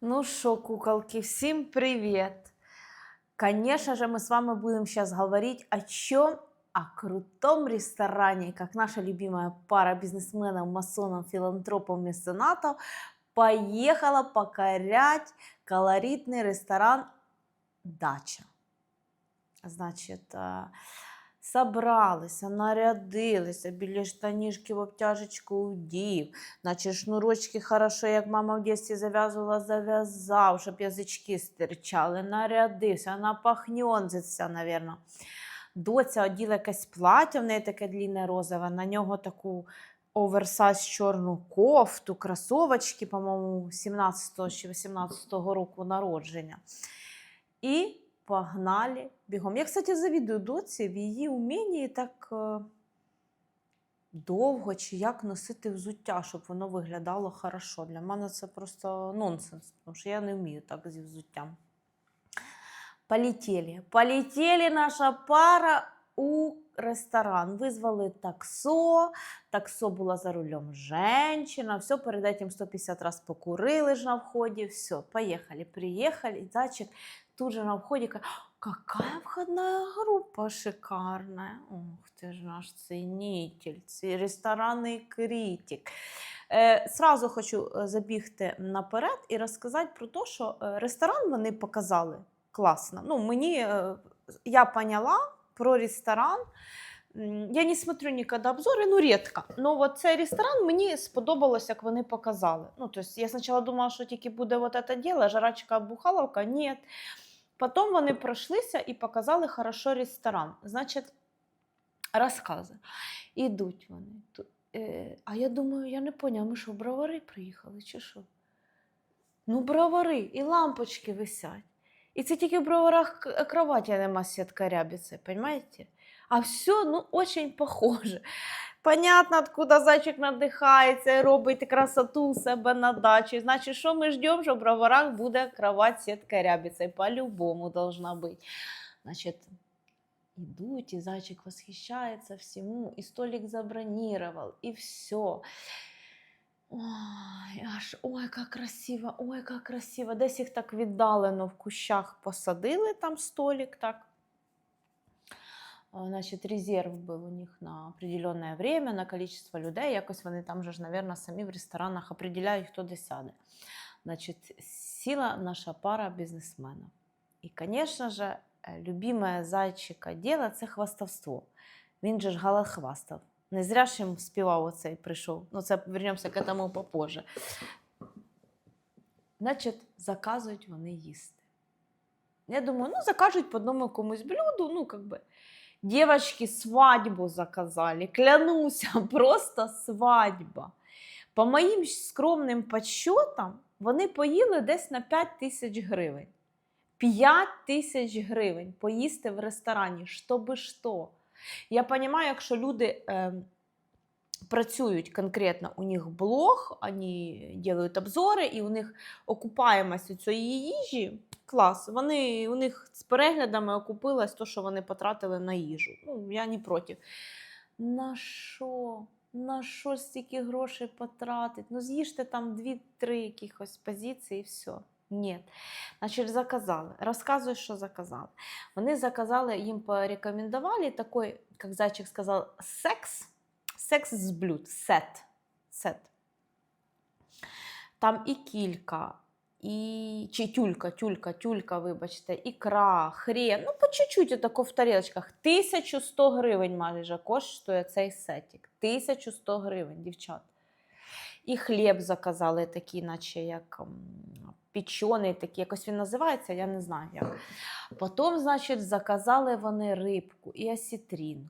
Ну что, куколки, всем привет! Конечно же, мы с вами будем сейчас говорить о чем? О крутом ресторане, как наша любимая пара бизнесменов, масонов, филантропов, меценатов поехала покорять колоритный ресторан «Дача». Значить, е, собралися, нарядилися, біля штанішки в обтяжечку удів, наче шнурочки хорошо, як мама в дитинстві зав'язувала, зав'язав, щоб язички стирчали, нарядився, напахньонзився, навірно. Доця оділа якесь плаття, в неї таке длінне розове, на нього таку оверсайз чорну кофту, кросовочки, по-моєму, 17 чи 18 року народження. І погнали бігом. Я, кстати, завідую доці в її вмінні так е, довго чи як носити взуття, щоб воно виглядало хорошо. Для мене це просто нонсенс, тому що я не вмію так зі взуттям. Полетели. Полетели наша пара у ресторан. Вызвали таксо. Таксо була за рулем женщина. Все, перед этим 150 раз покурили ж на входе. Все, поехали. Приехали. И зайчик тут же на входе какая входная группа шикарная. Ух ты ж наш ценитель, ці- ресторанний критик. Е, Сразу хочу е, забігти наперед і розказати про те, що е, ресторан вони показали класно. Ну, мені, е, я поняла про ресторан. Я не смотрю ніколи обзори, ну рідко. Ну от цей ресторан мені сподобалось, як вони показали. Ну, тобто я спочатку думала, що тільки буде вот це діло, жрачка, бухаловка. Ні. Потім вони пройшлися і показали хорошо ресторан. Значить, розкази. Ідуть вони. Е, А я думаю, я не поняла, ми що, бровари приїхали, чи що? Ну, бровари, і лампочки висять. І це тільки в броварах кроваті нема сітка рябиці, понимаете? А все, ну, очень похоже. Понятно, откуда зайчик надихається і робить красоту себе на дачі. Значить, що ми ждемо, що в броварах буде кровать сітка рябиці. По-любому должна бути. Значить, идут, и зайчик восхищается всему, и столик забронировал, и все. Ой, аж, ой, как красиво, ой, как красиво. Десь їх так віддалено в кущах посадили там столик так. Значить, резерв був у них на определенне время, на количество людей. Якось вони там же ж, наверное, самі в ресторанах определяють, хто де сяде. Значить, сіла наша пара бізнесменів. І, звісно ж, е, любиме зайчика діло це хвастовство. Він же ж галахвастав. Не зря ж їм співав оцей прийшов. Ну, це вернемося к этому попозже. Значить, заказують вони їсти. Я думаю, ну закажуть по одному комусь блюду, ну, как бы. Девочки свадьбу заказали. Клянуся, просто свадьба. По моїм скромним підсчетам, вони поїли десь на 5 тисяч гривень. 5 тисяч гривень поїсти в ресторані, щоби що. Я розумію, якщо люди е, працюють конкретно, у них блог, вони роблять обзори, і у них окупаємость цієї їжі, клас. Вони, у них з переглядами окупилось те, що вони потратили на їжу. Ну, я не проти. На що? На що стільки грошей потратити? Ну, з'їжте там 2-3 якихось позиції і все. Ні. Значить, заказали. Розказую, що заказали. Вони заказали, їм порекомендували такий, як зайчик сказав, секс. Секс з блюд, сет. сет. Там і кілька, і чи тюлька, тюлька, тюлька, вибачте, ікра, хрен. Ну, по чуть-чуть отако в тарілочках. 1100 гривень майже коштує цей сетик. 1100 гривень, дівчат. І хліб заказали такий, наче як м, печений, такий, якось він називається, я не знаю як. Потім, значить, заказали вони рибку і осетринку.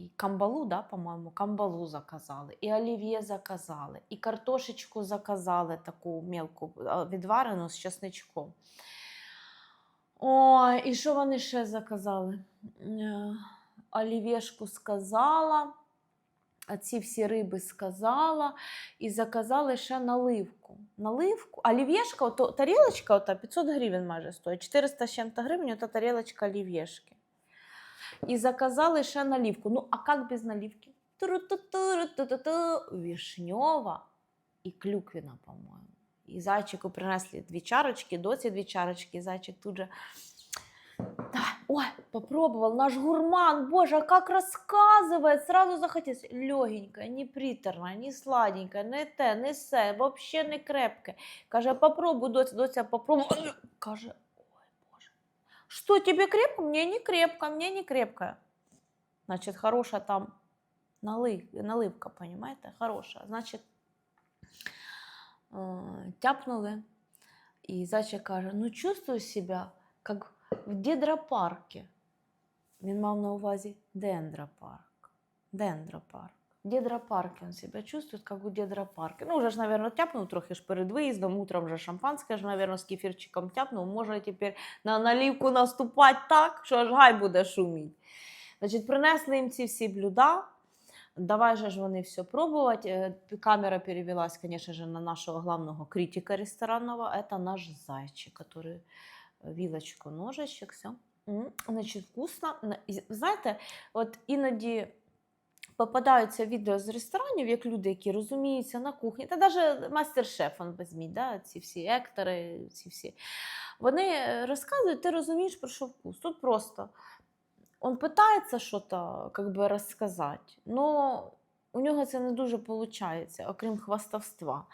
І камбалу, да, по-моєму, камбалу заказали, і олів'є заказали, і картошечку заказали таку мелку відварену з чесничком. Ой, і що вони ще заказали? Е, Олів'єшку сказала, а ці всі риби сказала, і заказали ще наливку. Наливку, олів'єшка, ото, тарілочка ота 500 гривень майже стоїть, 400 з чим-то гривень, ота тарілочка олів'єшки. І заказали ще наливку. Ну, а як без наливки? Вишньова і клюквіна, по-моєму. І зайчику принесли дві чарочки, доці дві чарочки, зайчик тут же. Да, ой, попробовал наш гурман, боже, как рассказывает, сразу захотелось. Легенькое, не приторное, не сладенькое, не те, не се, вообще не крепке. Каже, попробуй, доця, доця, попробуй. Каже. Что, тебе крепко? Мне не крепко, мне не крепко. Значит, хорошая там налив, наливка, понимаете, хорошая. Значит, э, тяпнули. І зайчик каже: ну чувствую себе, як в дендропарке. Він мав на увазі дендропарк. Дендропарк. В дендропарке він себе чувствує, як у дендропарке. Ну, вже ж, мабуть, тяпнув трохи ж перед виїздом, утром вже шампанське ж, мабуть, з кефірчиком тяпнув. Може тепер на наливку наступати так, що аж гай буде шуміти. Значить, принесли їм ці всі блюда. Давай же ж вони все пробувати. Е, Камера перевелась, конечно же, на нашего главного критика ресторанного. Это наш зайчик, который э, вилочку, ножичок, все. Значить, вкусно. На- і Знаєте, от іноді попадаються відео з ресторанів, як люди, які розуміються на кухні, та навіть мастер-шеф, візьміть, да, ці всі ектори, ці всі. Вони е, розказують, ти розумієш, про що вкус. Тут просто пытается что-то как бы розказати, но у нього це не дуже виходить, окрім хвастовства.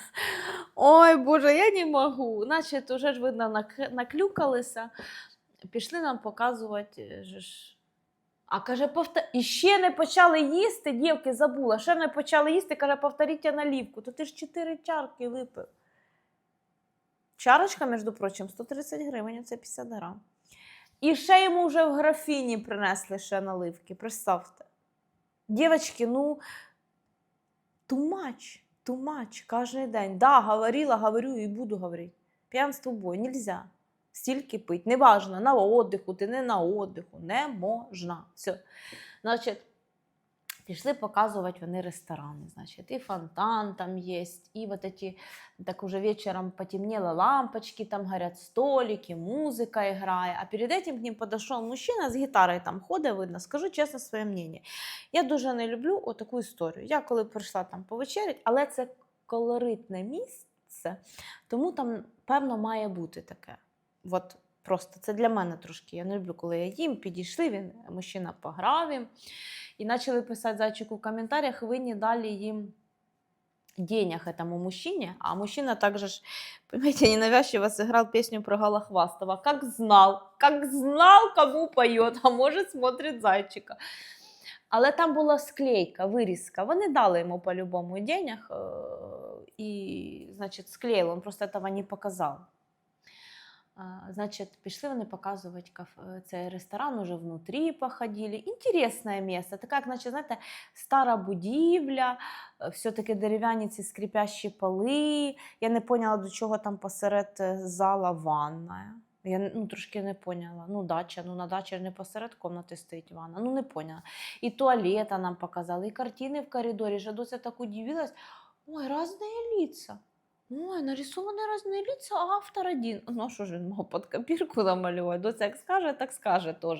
Ой, Боже, я не можу. Значить, уже ж видно, наклюкалися. Пішли нам показувати. е, ж. А каже, повтор... і ще не почали їсти, дівки забула, ще не почали їсти, каже, повторіть наливку. То ти ж чотири чарки випив. Чарочка, між прочим, 130 гривень, це 50 грам. І ще йому вже в графіні принесли ще наливки, представте. Дівчатки, ну, too much, кожен день. Да, говорила, говорю і буду говорити. П'янство бой, нельзя Стільки пить, неважно, на отдиху, ти не на отдиху, не можна. Все. Значить, пішли показувати вони ресторани. Значить, і фонтан там є, і вот эти, так уже вечером потемнело, лампочки там горят, столики, музыка играет. А перед этим к ним подошел мужчина з гітарою там ходить, видно, скажу чесно своє мнение. Я дуже не люблю отаку історію. Я коли прийшла там повечерять, але це колоритне місце, тому там, певно, має бути таке. От просто це для мене трошки. Я не люблю, коли я їм, підійшли, він, мужчина пограв їм. І почали писати зайчику в коментарях, ви не дали їм денег этому мужчине, а мужчина также, ж, понимаете, ненавязчиво сыграл песню про Голохвастова. Как знал, как знал, кому поет, а может смотрит зайчика. Але там була склейка, вирізка. Вони дали йому по-любому денег, е, і, значить, склеїл, він просто этого не показав. А, Значить, пішли вони показувати кафе, цей ресторан, уже внутрі походили. Інтересне місце, така, як, наче, знаєте, стара будівля, е, все-таки дерев'яні ці скрипящі поли. Я не поняла, до чого там посеред е, зала ванна. Я ну, трошки не поняла. Ну, дача, ну на дачі не посеред комнати стоїть ванна. Ну, не поняла. І туалета нам показали, і картини в коридорі. Вже досі так удивилась. Ой, різні лица. Ой, нарисовані різні лица, а автор один. Ну, що ж він мав під копірку намалювати? Доця як скаже, так скаже теж.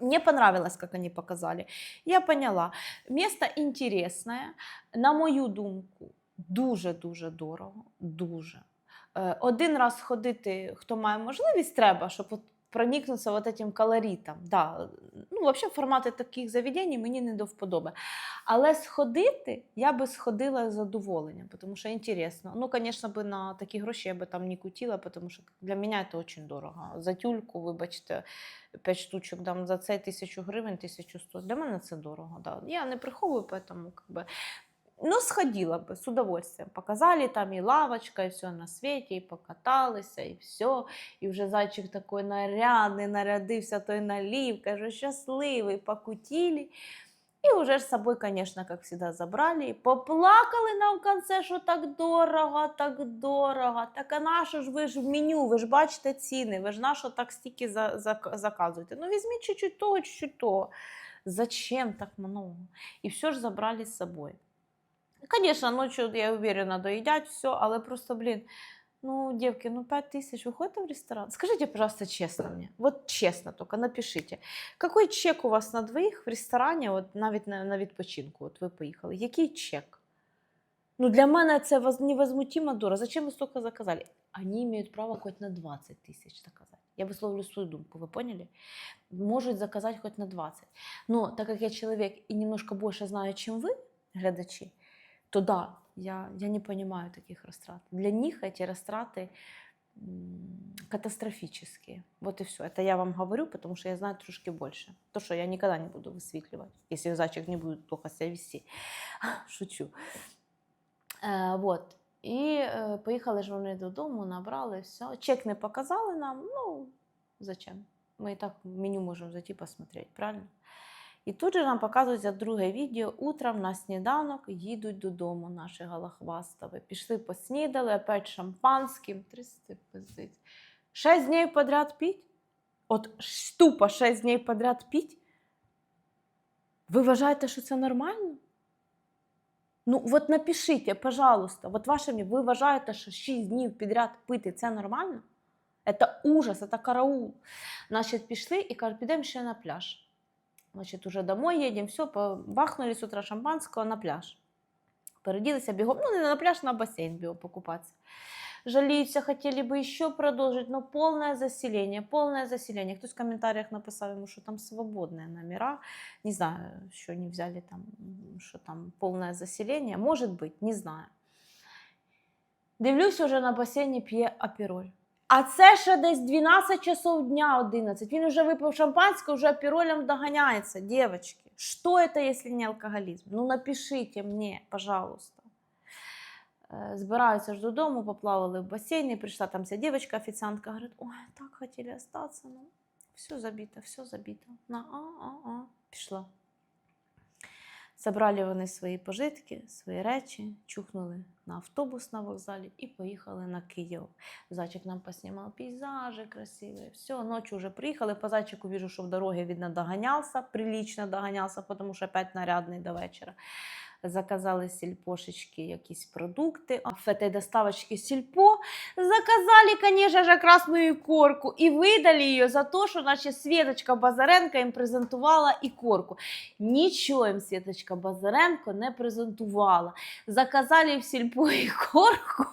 Мне понравилось, как они показали. Я поняла. Место интересное, на мою думку, дуже-дуже дорого. Дуже. Е, Один раз ходити, хто має можливість, треба, щоб от проникнутися вот этим колоритом. Да. Ну, взагалі, формати таких заведень мені не до вподоби. Але сходити я би сходила з задоволенням, тому що інтересно. Ну, звісно, би на такі гроші я би там не кутила, тому що для мене це дуже дорого. За тюльку, вибачте, 5 штучок дам за це тисячу гривень, 1100. Для мене це дорого. Да. Я не приховую, поэтому Ну, сходила бы с удовольствием. Показали там и лавочка, и все на свете, и покаталися, и все. І вже зайчик такой нарядний, нарядився той наливкой, вже щасливий, покутили. І вже з собою, конечно, как всегда, забрали. І поплакали нам в конце, що так дорого, так дорого. Так а на що ж ви ж в меню, ви ж бачите ціни, ви ж на що так стільки за, за, заказуєте? Ну, візьміть чуть-чуть того, чуть-чуть того. Зачем так много? І все ж забрали з собою. Конечно, ночью, я уверена, доедят все, але просто, блин, ну, девки, ну 5 тысяч, вы ходите в ресторан? Скажите, пожалуйста, честно мне, вот честно только напишите, какой чек у вас на двоих в ресторані, от навіть на, на відпочинку, от ви поїхали, який чек? Ну, для мене це воз- невозмутимо дорого. Зачем вы столько заказали? Они имеют право хоть на 20 тысяч заказать. Я висловлю свою думку, вы поняли? Можуть заказать хоть на 20. Но так как я человек и немножко больше знаю, чем вы, глядачи, то да, я, я не понимаю таких растрат. Для них эти растраты м, катастрофические. Вот и все. Это я вам говорю, потому что я знаю трошки больше. То, что я никогда не буду высветливать, если зайчик не будет плохо себя вести. Шучу. Е, вот. І е, поїхали ж вони додому, набрали все. Чек не показали нам. Ну, зачем? Ми і так в меню можемо зайти посмотреть, правильно? І тут же нам показується друге відео. Утром на сніданок їдуть додому наші галахвастові. Пішли поснідали, опять шампанським. 300 пиздець. Шесть днів подряд піть? От тупо шесть днів подряд піть? Ви вважаєте, що це нормально? Ну, от напишіть, пожалуйста, от ваше ви вважаєте, що 6 днів підряд пити це нормально? Це ужас, це караул. Значить, пішли і кажуть, підемо ще на пляж. Значить, уже домой їдемо, все, бахнули з утра шампанського на пляж. Переділися бігом, ну не на пляж, на басейн бігом покупатися. Жаліються, хотіли би ще продовжити, но повне заселення, повне заселення. Хтось в коментарях написав йому, що там свободні номера. Не знаю, що не взяли там, м, що там повне заселення. Може бути, не знаю. Дивлюсь, уже на басейні п'є апіроль. А це ще десь 12 часов дня, 11. Він вже випив шампанське, вже апіролем доганяється. Девочки, що це, якщо не алкоголізм? Ну напишіть мені, пожалуйста. Е, Збираються ж додому, поплавали в басейні, прийшла там ця дівчинка, офіціантка, говорить, ой, так хотіли остатися, ну, все забито, все забито. На, а, а, а, пішла. Забрали вони свої пожитки, свої речі, чухнули на автобус на вокзалі і поїхали на Київ. Зайчик нам поснімав пейзажі красиві. Все, ночі вже приїхали. По зайчику вижу, що в дорогі, видно, доганявся, прилічно доганявся, тому що опять нарядний до вечора. Заказали сільпошечки якісь продукти. А этой доставочке сільпо заказали, конечно же, красную икорку и выдали ее за то, что, значит, Светочка Базаренко им презентувала икорку. Нічого їм Светочка Базаренко не презентувала. Заказали в сільпо ікорку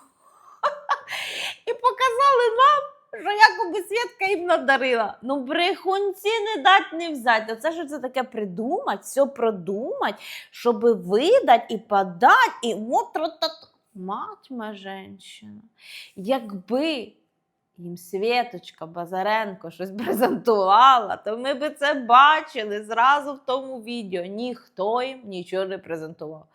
і показали нам, що якоби свідка їм надарила. Ну, брехунці не дать не взять. Оце що це таке придумать, все продумать, щоб видать і подать, і от тра-та-та. Мать моя женщина. Якби їм Світочка Базаренко щось презентувала, то ми би це бачили зразу в тому відео. Ніхто їм нічого не презентував.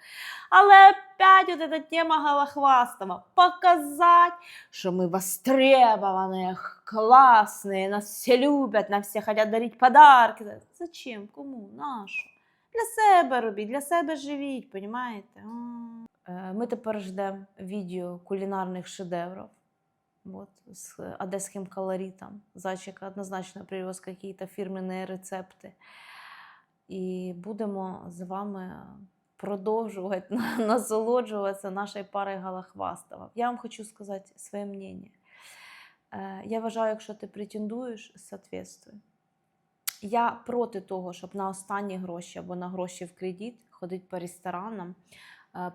Але опять вот эта тема Галахвастова. Показать, что мы востребованные, классные, нас все любят, нам все хотят дарить подарки. Зачем? Кому? Нашу? Для себе робіть, для себе живіть, понімаєте? Е, Ми тепер ждемо відео кулінарних шедеврів. Вот, с одесским колоритом. Зайчик однозначно привез какие-то рецепти. І будемо з вами продовжувати насолоджуватися нашою парою Галахвастова. Я вам хочу сказати своє мнение. Е, Я вважаю, якщо ти претендуєш, соответствуй. Я проти того, щоб на останні гроші або на гроші в кредит ходити по ресторанам,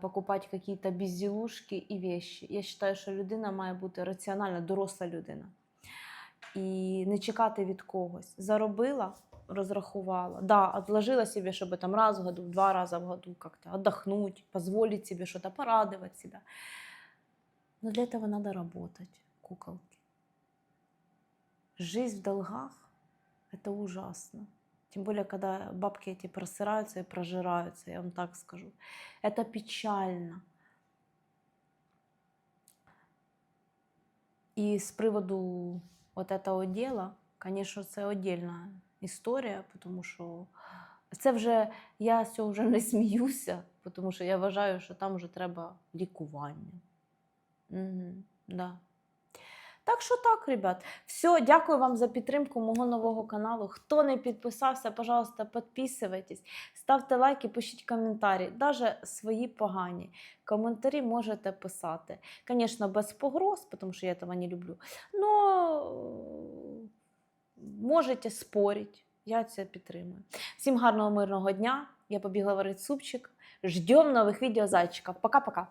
покупати якісь безділушки і вещи. Я вважаю, що людина має бути раціональна, доросла людина. І не чекати від когось. Заробила, розрахувала. Да, отложила себе, чтобы там раз в году, два раза в году как-то отдохнуть, позволить себе что-то, порадовать себя. Но для этого надо работать, куколки. Жизнь в долгах – это ужасно. Тем более, когда бабки эти просираются и прожираются, я вам так скажу. Это печально. І з приводу от этого дела, конечно, це отдельна історія, тому що це вже я з цього вже не сміюся, тому що я вважаю, що там вже треба лікування. Угу, да. Так що так, ребят. Все, дякую вам за підтримку мого нового каналу. Хто не підписався, пожалуйста, підписуйтесь, ставте лайки, пишіть коментарі, навіть свої погані. Коментарі можете писати. Звісно, без погроз, тому що я цього не люблю. Но можете спорити. Я це підтримую. Всім гарного мирного дня. Я побігла варити супчик. Ждем нових відео зайчика. Пока-пока.